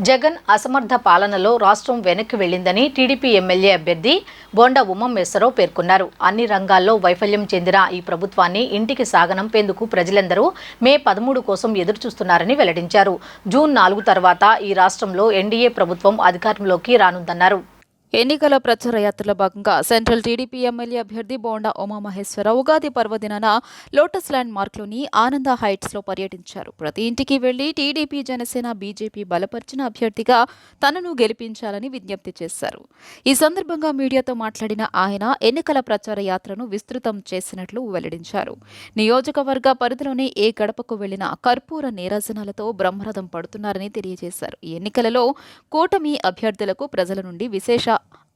జగన్ అసమర్థ పాలనలో రాష్ట్రం వెనక్కి వెళ్ళిందని టీడీపీ ఎమ్మెల్యే అభ్యర్థి బొండ ఉమామేశ్వరరావు పేర్కొన్నారు. అన్ని రంగాల్లో వైఫల్యం చెందిన ఈ ప్రభుత్వాన్ని ఇంటికి సాగనంపేందుకు ప్రజలందరూ మే పదమూడు కోసం ఎదురుచూస్తున్నారని వెల్లడించారు. జూన్ నాలుగు తర్వాత ఈ రాష్ట్రంలో ఎన్డీఏ ప్రభుత్వం అధికారంలోకి రానుందన్నారు. ఎన్నికల ప్రచార యాత్రలో భాగంగా సెంట్రల్ టీడీపీ ఎమ్మెల్యే అభ్యర్థి బోండా ఉమామహేశ్వరరావు ఉగాది పర్వదినాన లోటస్ ల్యాండ్ మార్క్లోని ఆనంద హైట్స్లో పర్యటించారు. ప్రతి ఇంటికి వెళ్ళి టీడీపీ జనసేన బీజేపీ బలపరిచిన అభ్యర్థిగా తనను గెలిపించాలని విజ్ఞప్తి చేశారు. ఈ సందర్భంగా మీడియాతో మాట్లాడిన ఆయన ఎన్నికల ప్రచార యాత్రను విస్తృతం చేసినట్లు వెల్లడించారు. నియోజకవర్గ పరిధిలోని ఏ గడపకు వెళ్ళిన కర్పూర నీరసనాలతో బ్రహ్మరథం పడుతున్నారని తెలియజేశారు. ఈ ఎన్నికలలో కూటమి అభ్యర్థులకు ప్రజల నుండి విశేష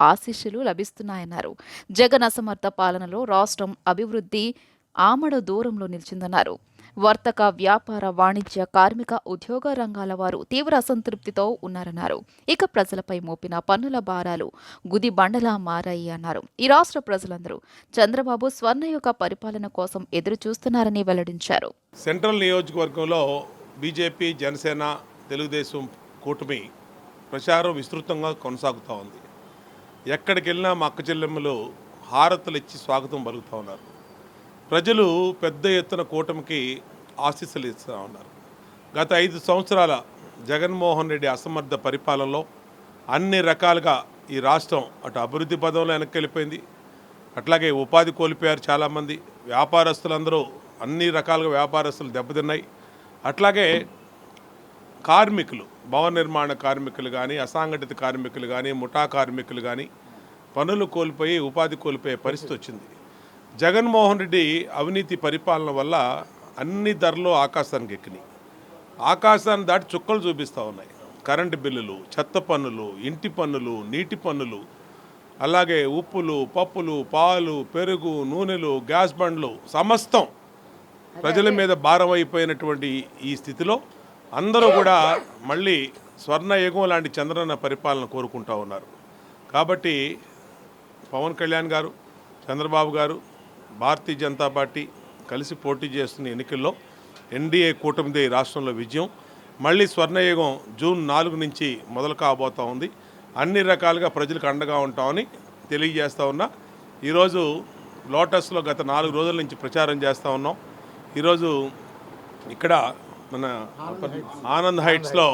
ఆశీస్సులు లభిస్తున్నాయన్నారు. జగన్ అసమర్థ పాలనలో రాష్ట్రం అభివృద్ధి ఆమడ దూరంలో నిలిచిందన్నారు. వర్తక వ్యాపార వాణిజ్య కార్మిక ఉద్యోగ రంగాల వారు తీవ్ర అసంతృప్తితో ఉన్నారన్నారు. ఇక ప్రజలపై మోపిన పన్నుల భారాలు గుది బండలా మారాయి అన్నారు. ఈ రాష్ట్ర ప్రజలందరూ చంద్రబాబు స్వర్ణయుగ పరిపాలన కోసం ఎదురు చూస్తున్నారని వెల్లడించారు. సెంట్రల్ నియోజకవర్గంలో బీజేపీ జనసేన తెలుగుదేశం కూటమి ప్రచారం విస్తృతంగా కొనసాగుతూ ఉంది. ఎక్కడికి వెళ్ళినా మా అక్క చెల్లెమ్మలు హారతులు ఇచ్చి స్వాగతం పలుకుతూ ఉన్నారు. ప్రజలు పెద్ద ఎత్తున కూటమికి ఆశీస్సులు ఇస్తూ ఉన్నారు. గత ఐదు సంవత్సరాల జగన్మోహన్ రెడ్డి అసమర్థ పరిపాలనలో అన్ని రకాలుగా ఈ రాష్ట్రం అటు అభివృద్ధి పదంలో వెనక్కి వెళ్ళిపోయింది అట్లాగే ఉపాధి కోల్పోయారు చాలామంది. వ్యాపారస్తులందరూ అన్ని రకాలుగా వ్యాపారస్తులు దెబ్బతిన్నాయి. అట్లాగే కార్మికులు భవన నిర్మాణ కార్మికులు కానీ అసంఘటిత కార్మికులు కానీ ముఠా కార్మికులు కానీ పనులు కోల్పోయి ఉపాధి కోల్పోయే పరిస్థితి వచ్చింది. జగన్మోహన్ రెడ్డి అవినీతి పరిపాలన వల్ల అన్ని ధరలు ఆకాశానికి ఎక్కినాయి. ఆకాశాన్ని దాటి చుక్కలు చూపిస్తూ ఉన్నాయి. కరెంటు బిల్లులు చెత్త పన్నులు ఇంటి పన్నులు నీటి పన్నులు అలాగే ఉప్పులు పప్పులు పాలు పెరుగు నూనెలు గ్యాస్ బండ్లు సమస్తం ప్రజల మీద భారం అయిపోయినటువంటి ఈ స్థితిలో అందరూ కూడా మళ్ళీ స్వర్ణయుగం లాంటి చంద్రన్న పరిపాలన కోరుకుంటా ఉన్నారు. కాబట్టి పవన్ కళ్యాణ్ గారు చంద్రబాబు గారు భారతీయ జనతా పార్టీ కలిసి పోటీ చేస్తున్న ఎన్నికల్లో ఎన్డీఏ కూటమిదే రాష్ట్రంలో విజయం. మళ్ళీ స్వర్ణయుగం జూన్ నాలుగు నుంచి మొదలు కాబోతా ఉంది. అన్ని రకాలుగా ప్రజలకు అండగా ఉంటామని తెలియజేస్తూ ఉన్నా. ఈరోజు లోటస్లో గత నాలుగు రోజుల నుంచి ప్రచారం చేస్తూ ఉన్నాం. ఈరోజు ఇక్కడ మన ఆనంద్ హైట్స్లో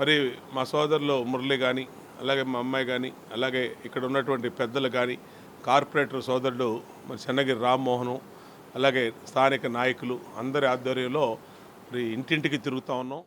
మరి మా సోదరులు మురళి కానీ అలాగే మా అమ్మాయి కానీ అలాగే ఇక్కడ ఉన్నటువంటి పెద్దలు కానీ కార్పొరేటర్ సోదరుడు మరి చెన్నగిరి రామ్మోహను అలాగే స్థానిక నాయకులు అందరి ఆధ్వర్యంలో మరి ఇంటింటికి తిరుగుతూ ఉన్నాం.